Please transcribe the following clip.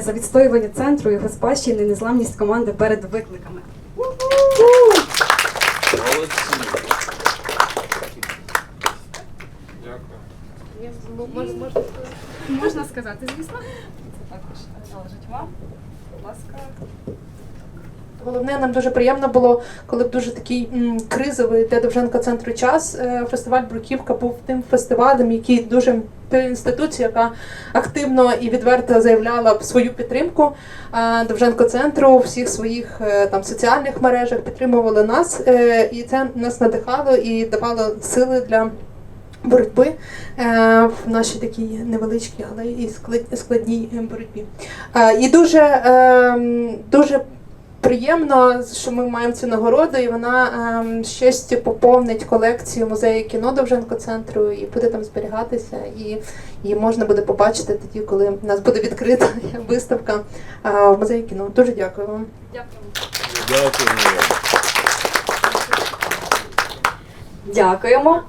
За відстоювання центру, його спадщини, і незламність команди перед викликами. Дякую. Можна сказати, звісно. Це також належить вам. Будь ласка. Головне, нам дуже приємно було, коли в дуже такий м, кризовий для Довженка центру час. е, Фестиваль Бруківка був тим фестивалем, який дуже тою інституцією, яка активно і відверто заявляла свою підтримку Довженко центру всіх своїх е, там соціальних мережах, підтримували нас, е, і це нас надихало і давало сили для. Боротьби е, в нашій такій невеличкій, але і складній боротьбі. І дуже, е, дуже приємно, що ми маємо цю нагороду, і вона ем, щось поповнить колекцію музею кіно Довженко центру і буде там зберігатися. І її можна буде побачити тоді, коли в нас буде відкрита виставка е, в музеї кіно. Дуже дякую вам. Дякую. Дякуємо. Дякуємо.